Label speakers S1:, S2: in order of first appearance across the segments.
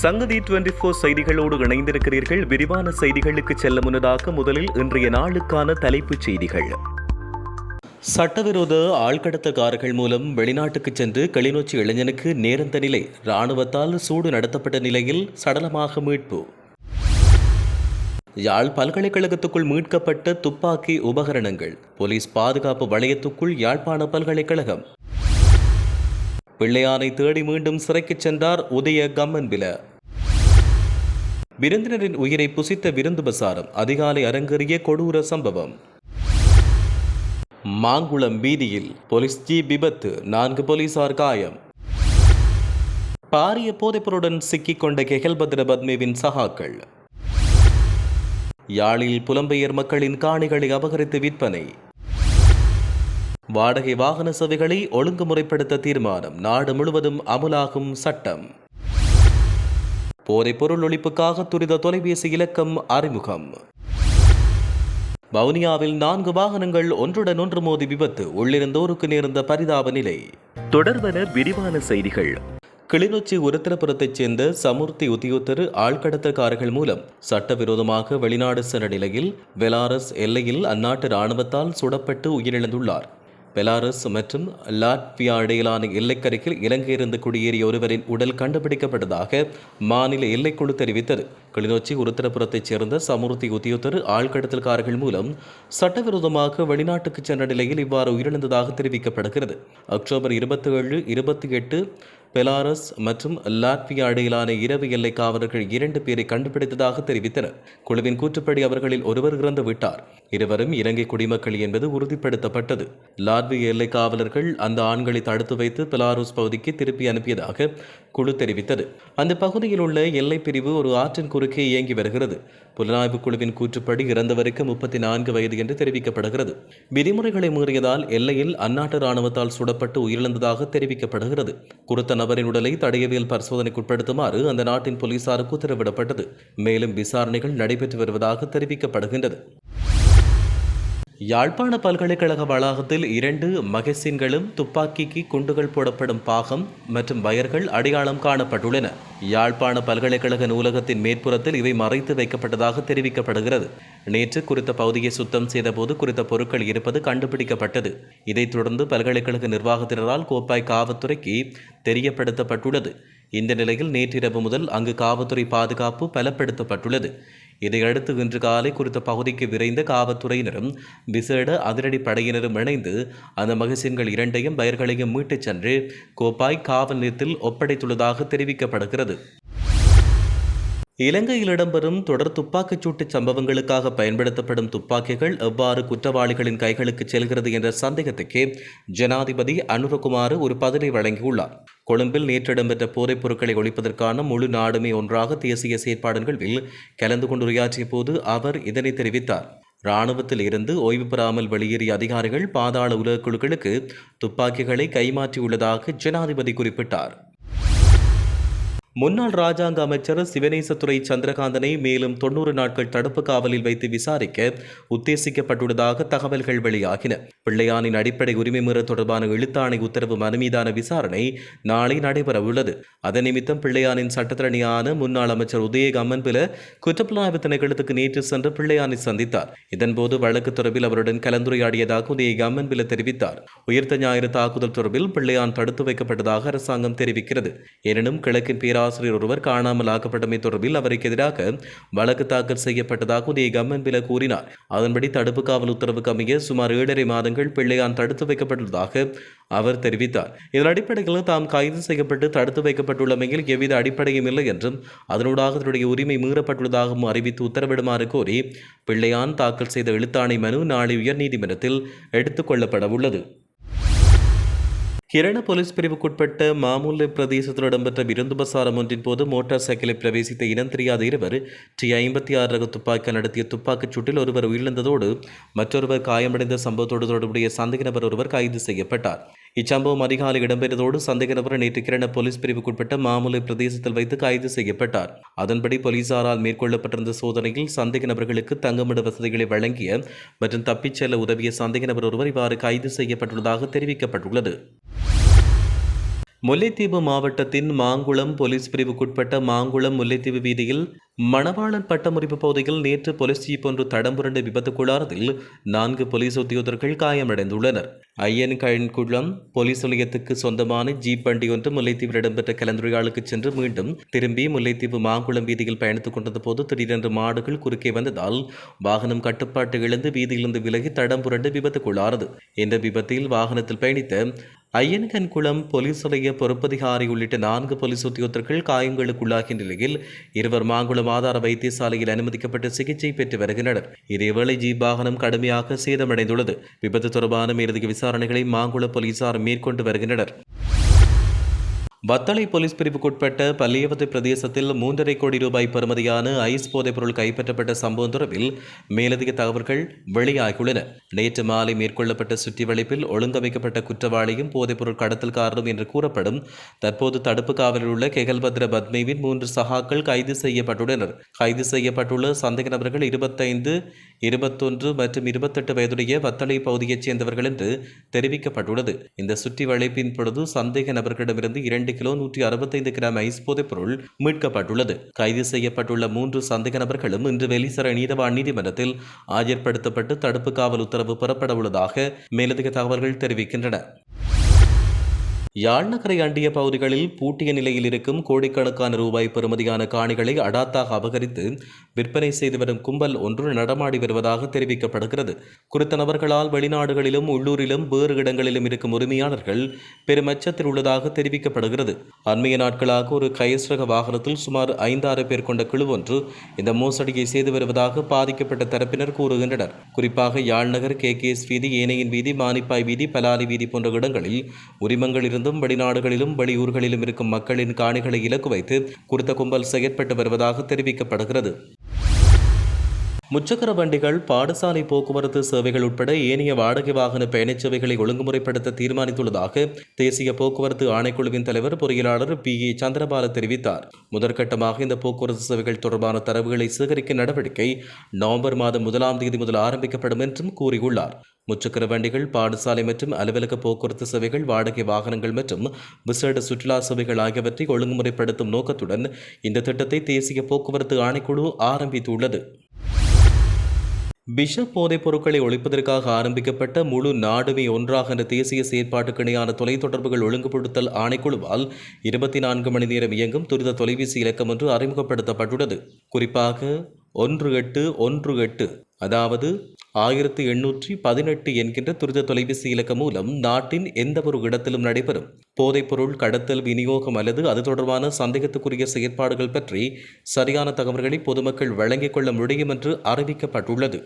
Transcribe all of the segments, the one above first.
S1: சங்கதி twenty four செய்திகளோடு இணைந்திருக்கிறீர்கள். விரிவான செய்திகளுக்கு செல்ல முன்னதாக முதலில் இன்றைய நாளுக்கான தலைப்புச் செய்திகள். சட்டவிரோத ஆழ்கடத்தக்காரர்கள் மூலம் வெளிநாட்டுக்கு சென்று கிளிநொச்சி இளைஞனுக்கு நேர்ந்த நிலை இராணுவத்தால் சூடு நடத்தப்பட்ட நிலையில் சடலமாக மீட்பு. யாழ் பல்கலைக்கழகத்துக்குள் மீட்கப்பட்ட துப்பாக்கி உபகரணங்கள் போலீஸ் பாதுகாப்பு வளையத்துக்குள் யாழ்ப்பாண பல்கலைக்கழகம். பிள்ளையானை தேடி மீண்டும் சிறைக்குச் சென்றார் உதய கம்மன்பில விருந்தினரின் உயிரை புசித்த விருந்து பசாரம் அதிகாலை அரங்கேறிய கொடூர சம்பவம். மாங்குளம் வீதியில் போலீஸ் ஜி விபத்து நான்கு போலீசார் காயம். பாரிய போதைப்பொருடன் சிக்கிக் கொண்ட கெகல்பத்ர பத்மேவின் சகாக்கள். யாழில் புலம்பெயர் மக்களின் காணிகளை அபகரித்து விற்பனை. வாடகை வாகன சேவைகளை ஒழுங்குமுறைப்படுத்த தீர்மானம் நாடு முழுவதும் அமுலாகும் சட்டம். போதைப் பொருள் ஒழிப்புக்காக துரித தொலைபேசி இலக்கம் அறிமுகம். வவுனியாவில் நான்கு வாகனங்கள் ஒன்றுடன் ஒன்று மோதி விபத்து உள்ளிருந்தோருக்கு நேர்ந்த பரிதாப நிலை. தொடர்பன விரிவான செய்திகள். கிளிநொச்சி உருத்திரபுரத்தைச் சேர்ந்த சமுர்த்தி உத்தியோத்தர் ஆழ்கடத்தக்காரர்கள் மூலம் சட்டவிரோதமாக வெளிநாடு சென்ற நிலையில் பெலாரஸ் எல்லையில் அந்நாட்டு இராணுவத்தால் சுடப்பட்டு உயிரிழந்துள்ளார். பெலாரஸ் மற்றும் லாட்வியா இடையிலான எல்லைக்கரையில் இலங்கையிலிருந்து குடியேறிய ஒருவரின் உடல் கண்டுபிடிக்கப்பட்டதாக மாநில எல்லைக்குழு தெரிவித்தது. கிளிநொச்சி உருத்திரபுரத்தைச் சேர்ந்த சமுர்த்தி உத்தியோத்தர் ஆழ்கடத்தல்காரர்கள் மூலம் சட்டவிரோதமாக வெளிநாட்டுக்கு சென்ற நிலையில் இவ்வாறு உயிரிழந்ததாக தெரிவிக்கப்படுகிறது. அக்டோபர் இருபத்தி ஏழு இருபத்தி எட்டு பெலாரஸ் மற்றும் லாட்வியா இடையிலான இரவு எல்லை காவலர்கள் இரண்டு பேரை கண்டுபிடித்ததாக தெரிவித்தனர் குழுவின் கூற்றுப்படி அவர்களில் ஒருவர் இறந்து விட்டார். இருவரும் இலங்கை குடிமக்கள் என்பது உறுதிப்படுத்தப்பட்டது. லாட்விய எல்லை காவலர்கள் அந்த ஆண்களை தடுத்து வைத்து பெலாரஸ் பகுதிக்கு திருப்பி அனுப்பியதாக குழு தெரிவித்தது. அந்த பகுதியில் உள்ள எல்லை பிரிவு ஒரு ஆற்றின் குறுக்கே இயங்கி வருகிறது. புலனாய்வு குழுவின் கூற்றுப்படி இறந்தவருக்கு முப்பத்தி நான்கு வயது என்று தெரிவிக்கப்படுகிறது. விதிமுறைகளை மீறியதால் எல்லையில் அந்நாட்டு ராணுவத்தால் சுடப்பட்டு உயிரிழந்ததாக தெரிவிக்கப்படுகிறது. குறித்த நபரின் உடலை தடையவியல் பரிசோதனைக்குட்படுத்துமாறு அந்த நாட்டின் போலீசாருக்கு உத்தரவிடப்பட்டது. மேலும் விசாரணைகள் நடைபெற்று வருவதாக தெரிவிக்கப்படுகின்றது. யாழ்ப்பாண பல்கலைக்கழக வளாகத்தில் இரண்டு மகசின்களும் துப்பாக்கிக்கு குண்டுகள் போடப்படும் பாகம் மற்றும் வயர்கள் அடையாளம் காணப்பட்டுள்ளன. யாழ்ப்பாண பல்கலைக்கழக நூலகத்தின் மேற்புறத்தில் இவை மறைத்து வைக்கப்பட்டதாக தெரிவிக்கப்படுகிறது. நேற்று குறித்த பகுதியை சுத்தம் செய்தபோது குறித்த பொருட்கள் இருப்பது கண்டுபிடிக்கப்பட்டது. இதைத் தொடர்ந்து பல்கலைக்கழக நிர்வாகத்தினரால் கோப்பாய் காவல்துறைக்கு தெரியப்படுத்தப்பட்டுள்ளது. இந்த நிலையில் நேற்றிரவு முதல் அங்கு காவல்துறை பாதுகாப்பு பலப்படுத்தப்பட்டுள்ளது. இதையடுத்து இன்று காலை குறித்த பகுதிக்கு விரைந்த காவல்துறையினரும் விசேட அதிரடி படையினரும் இணைந்து அந்த மகசின்கள் இரண்டையும் பயிர்களையும் மீட்டுச் சென்று கோப்பாய் காவல் நிலையத்தில் ஒப்படைத்துள்ளதாக தெரிவிக்கப்படுகிறது. இலங்கையில் இடம்பெறும் தொடர் துப்பாக்கிச் சூட்டு சம்பவங்களுக்காக பயன்படுத்தப்படும் துப்பாக்கிகள் எவ்வாறு குற்றவாளிகளின் கைகளுக்கு செல்கிறது என்ற சந்தேகத்துக்கு ஜனாதிபதி அனுரகுமார் ஒரு பதிலை வழங்கியுள்ளார். கொழும்பில் நேற்று இடம்பெற்ற போதைப் பொருட்களை ஒழிப்பதற்கான முழு நாடுமே ஒன்றாக தேசிய செயற்பாடுகளில் கலந்து கொண்டு உரையாற்றிய போது அவர் இதனை தெரிவித்தார். இராணுவத்தில் இருந்து ஓய்வு பெறாமல் வெளியேறிய அதிகாரிகள் பாதாள உலக குழுக்களுக்கு துப்பாக்கிகளை கைமாற்றியுள்ளதாக ஜனாதிபதி குறிப்பிட்டார். முன்னாள் ராஜாங்க அமைச்சர் சிவனேசத்துறை சந்திரகாந்தனை மேலும் தொன்னூறு நாட்கள் தடுப்பு காவலில் வைத்து விசாரிக்க உத்தேசிக்கப்பட்டுள்ளதாக தகவல்கள் வெளியாகின. பிள்ளையானின் அடிப்படை உரிமை மீறல் தொடர்பான எழுத்தாணை உத்தரவு மனு மீதான விசாரணை நாளை நடைபெறவுள்ளது அதன் நிமித்தம் பிள்ளையானின் சட்டத்திறனியான முன்னாள் அமைச்சர் உதய பில குற்றப்புலனாய்வு திணைக்களத்துக்கு நேற்று சென்று பிள்ளையானை சந்தித்தார். இதன்போது வழக்கு தொடர்பில் அவருடன் கலந்துரையாடியதாக உதயகம்மன் பில தெரிவித்தார். உயிர்த்த ஞாயிறு தாக்குதல் தொடர்பில் பிள்ளையான் தடுத்து வைக்கப்பட்டதாக அரசாங்கம் தெரிவிக்கிறது. எனினும் கிழக்கின் பேரா ஆசிரியர் ஒருவர் காணாமல் ஆக்கப்பட்டமை தொடர்பில் அவருக்கு எதிராக வழக்கு தாக்கல் செய்யப்பட்டதாக உதய கம்மன்பில கூறினார். அதன்படி தடுப்பு காவல் உத்தரவுக்கு அமைய சுமார் ஏழரை மாதங்கள் பிள்ளையான் தடுத்து வைக்கப்பட்டுள்ளதாக அவர் தெரிவித்தார். இதன் அடிப்படையில் தாம் கைது செய்யப்பட்டு தடுத்து வைக்கப்பட்டுள்ளமையில் எவ்வித அடிப்படையும் இல்லை என்றும் அதனூடாக தன்னுடைய உரிமை மீறப்பட்டுள்ளதாகவும் அறிவித்து உத்தரவிடுமாறு கோரி பிள்ளையான் தாக்கல் செய்த எழுத்தாணை மனு நாளை உயர்நீதிமன்றத்தில் எடுத்துக் கொள்ளப்பட உள்ளது கிரண போலீஸ் பிரிவுக்குட்பட்ட மாமுல்லை பிரதேசத்தில் இடம்பெற்ற விருந்து பிரசாரம் ஒன்றின் போது மோட்டார் சைக்கிளில் பிரவேசித்த இனம் தெரியாத இருவர் டி ஐம்பத்தி ஆறு ரக துப்பாக்கி நடத்திய துப்பாக்கிச் சூட்டில் ஒருவர் உயிரிழந்ததோடு மற்றொருவர் காயமடைந்த சம்பவத்தோடு தொடர்புடைய சந்தேக நபர் ஒருவர் கைது செய்யப்பட்டார். இச்சம்பவம் அதிகாலை இடம்பெற்றதோடு சந்தேக நபர் நேற்று கிரண போலீஸ் பிரிவுக்குட்பட்ட மாமூலை பிரதேசத்தில் வைத்து கைது செய்யப்பட்டார். அதன்படி போலீசாரால் மேற்கொள்ளப்பட்டிருந்த சோதனையில் சந்தேக நபர்களுக்கு தங்குமிட வசதிகளை வழங்கிய மற்றும் தப்பிச் செல்ல உதவிய சந்தேக நபர் ஒருவர் இவ்வாறு கைது செய்யப்பட்டுள்ளதாக தெரிவிக்கப்பட்டுள்ளது. முல்லைத்தீவு மாவட்டத்தின் மாங்குளம் போலீஸ் பிரிவுக்குட்பட்ட மாங்குளம் முல்லைத்தீவு வீதியில் மணவாளன் பட்டமுறிப்பு பகுதியில் நேற்று போலீஸ் ஜீப் ஒன்று தடம்புரண்டு விபத்துக்குள்ளானதில் நான்கு போலீஸ் உத்தியோகர்கள் காயமடைந்துள்ளனர். ஐயன் கழன்குளம் போலீஸ் நிலையத்துக்கு சொந்தமான ஜீப் வண்டி ஒன்று முல்லைத்தீவில் இடம்பெற்ற கலந்துரையாளுக்கு சென்று மீண்டும் திரும்பி முல்லைத்தீவு மாங்குளம் வீதியில் பயணித்துக் கொண்டிருந்த போது திடீரென்று மாடுகள் குறுக்கே வந்ததால் வாகனம் கட்டுப்பாட்டு இழந்து வீதியிலிருந்து விலகி தடம்புரண்டு விபத்துக்குள்ளானது. இந்த விபத்தில் வாகனத்தில் பயணித்த ஐயன்கன்குளம் போலீஸ் நிலைய பொறுப்பதிகாரி உள்ளிட்ட நான்கு போலீஸ் உத்தியோகர்கள் காயங்களுக்குள்ளாகிய நிலையில் இருவர் மாங்குளம் சுகாதார வைத்தியசாலையில் அனுமதிக்கப்பட்டு சிகிச்சை பெற்று வருகின்றனர். இதேவேளை ஜீப் வாகனம் கடுமையாக சேதமடைந்துள்ளது. விபத்து தொடர்பான மேலதிக விசாரணைகளை மாங்குள போலீசார் மேற்கொண்டு வருகின்றனர். வத்தளை போலீஸ் பிரிவுக்குட்பட்ட பள்ளியவத்தை பிரதேசத்தில் மூன்றரை கோடி ரூபாய் பெறுமதியான ஐஸ் போதைப் பொருள் கைப்பற்றப்பட்ட சம்பவம் தொடர்பில் மேலதிக தகவல்கள் வெளியாகியுள்ளன. நேற்று மாலை மேற்கொள்ளப்பட்ட சுற்றிவளைப்பில் ஒழுங்கமைக்கப்பட்ட குற்றவாளியும் போதைப்பொருள் கடத்தல்காரரும் என்று கூறப்படும் தற்போது தடுப்பு காவலில் உள்ள கெகல்பத்ர பத்மேவின் மூன்று சகாக்கள் கைது செய்யப்பட்டுள்ளனர். கைது செய்யப்பட்டுள்ள சந்தேக நபர்கள் இருபத்தைந்து இருபத்தொன்று மற்றும் இருபத்தெட்டு வயதுடைய வத்தளை பகுதியைச் சேர்ந்தவர்கள் என்று தெரிவிக்கப்பட்டுள்ளது. இந்த சுற்றி வளைப்பின் பொழுது சந்தேக நபர்களிடமிருந்து இரண்டு கிலோ நூற்றி அறுபத்தைந்து கிராம் ஐஸ் போதைப் பொருள் மீட்கப்பட்டுள்ளது. கைது செய்யப்பட்டுள்ள மூன்று சந்தேக நபர்களும் இன்று வெலிசர நீதவான் நீதிமன்றத்தில் ஆஜர்படுத்தப்பட்டு தடுப்பு காவல் உத்தரவு பெறப்பட உள்ளதாக மேலதிக தகவல்கள் தெரிவிக்கின்றன. யாழ்நகரை அண்டிய பகுதிகளில் பூட்டிய நிலையில் இருக்கும் கோடிக்கணக்கான ரூபாய் பெறுமதியான காணிகளை அடாத்தாக அபகரித்து விற்பனை செய்து வரும் கும்பல் ஒன்று நடமாடி வருவதாக தெரிவிக்கப்படுகிறது. குறித்த நபர்களால் வெளிநாடுகளிலும் உள்ளூரிலும் வேறு இடங்களிலும் இருக்கும் உரிமையாளர்கள் பெரும் அச்சத்தில் உள்ளதாக தெரிவிக்கப்படுகிறது. அண்மைய நாட்களாக ஒரு கயஸ்ரக வாகனத்தில் சுமார் ஐந்தாறு பேர் கொண்ட குழு ஒன்று இந்த மோசடியை செய்து வருவதாக பாதிக்கப்பட்ட தரப்பினர் கூறுகின்றனர். குறிப்பாக யாழ்நகர் கே கே எஸ் வீதி ஏனையின் வீதி மானிப்பாய் வீதி பலாலி வீதி போன்ற இடங்களில் உரிமங்கள் இருந்தும் வெளிநாடுகளிலும் வெளியூர்களிலும் இருக்கும் மக்களின் காணிகளை இலக்கு வைத்து குறித்த கும்பல் செயற்பட்டு வருவதாக தெரிவிக்கப்படுகிறது. முச்சக்கர வண்டிகள் பாடசாலை போக்குவரத்து சேவைகள் உட்பட ஏனைய வாடகை வாகன பயணச் சேவைகளை ஒழுங்குமுறைப்படுத்த தீர்மானித்துள்ளதாக தேசிய போக்குவரத்து ஆணைக்குழுவின் தலைவர் பொறியியலாளர் பி. ஏ. சந்திரபால தெரிவித்தார். முதற்கட்டமாக இந்த போக்குவரத்து சேவைகள் தொடர்பான தரவுகளை சேகரிக்க நடவடிக்கை நவம்பர் மாதம் முதலாம் தேதி முதல் ஆரம்பிக்கப்படும் என்றும் கூறியுள்ளார். முச்சக்கர வண்டிகள் பாடசாலை மற்றும் அலுவலக போக்குவரத்து சேவைகள் வாடகை வாகனங்கள் மற்றும் விசேட சுற்றுலா சேவைகள் ஆகியவற்றை ஒழுங்குமுறைப்படுத்தும் நோக்கத்துடன் இந்த திட்டத்தை தேசிய போக்குவரத்து ஆணைக்குழு ஆரம்பித்துள்ளது. பிஷப் போதைப் பொருட்களை ஒழிப்பதற்காக ஆரம்பிக்கப்பட்ட முழு நாடுமே ஒன்றாக என்ற தேசிய செயற்பாட்டுக்கு இணையான தொலைத்தொடர்புகள் ஒழுங்குபடுத்தல் ஆணைக்குழுவால் இருபத்தி நான்கு மணி நேரம் இயங்கும் துரித தொலைபேசி இலக்கம் ஒன்று அறிமுகப்படுத்தப்பட்டுள்ளது. குறிப்பாக ஒன்று எட்டு ஒன்று எட்டு அதாவது ஆயிரத்தி எண்ணூற்றி பதினெட்டு என்கின்ற துரித தொலைபேசி இலக்கம் மூலம் நாட்டின் எந்த ஒரு இடத்திலும் நடைபெறும். போதைப்பொருள் கடத்தல் விநியோகம் அல்லது அது தொடர்பான சந்தேகத்துக்குரிய செயற்பாடுகள் பற்றி சரியான தகவல்களை பொதுமக்கள் வழங்கிக் கொள்ள முடியும் என்று அறிவிக்கப்பட்டுள்ளது.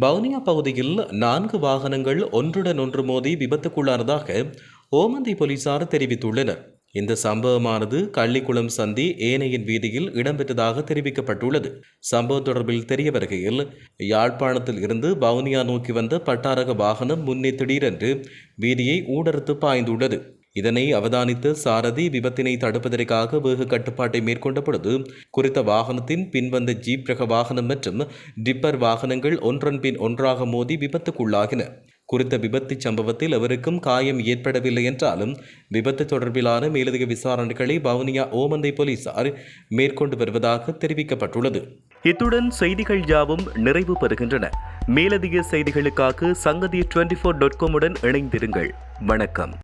S1: பவுனியா பகுதியில் நான்கு வாகனங்கள் ஒன்றுடன் ஒன்று மோதி விபத்துக்குள்ளானதாக ஓமந்தி போலீசார் தெரிவித்துள்ளனர். இந்த சம்பவமானது கள்ளிக்குளம் சந்தி ஏனையின் வீதியில் இடம்பெற்றதாக தெரிவிக்கப்பட்டுள்ளது. சம்பவம் தொடர்பில் தெரிய வருகையில் யாழ்ப்பாணத்தில் இருந்து வவுனியா நோக்கி வந்த பட்டாரக வாகனம் முன்னே திடீரென்று வீதியை ஊடறுத்து பாய்ந்துள்ளது. இதனை அவதானித்த சாரதி விபத்தினை தடுப்பதற்காக வேக கட்டுப்பாட்டை மேற்கொண்ட பொழுது குறித்த வாகனத்தின் பின்வந்த ஜீப் ரக வாகனம் மற்றும் டிப்பர் வாகனங்கள் ஒன்றன் பின் ஒன்றாக மோதி விபத்துக்குள்ளாகின. குறித்த விபத்து சம்பவத்தில் அவருக்கும் காயம் ஏற்படவில்லை என்றாலும் விபத்து தொடர்பிலான மேலதிக விசாரணைகளை வவுனியா ஓமந்தை போலீசார் மேற்கொண்டு வருவதாக தெரிவிக்கப்பட்டுள்ளது. இத்துடன் செய்திகள் யாவும் நிறைவு பெறுகின்றன. மேலதிக செய்திகளுக்காக சங்கதி டுவெண்டி ஃபோர் டாட் காமுடன் இணைந்திருங்கள். வணக்கம்.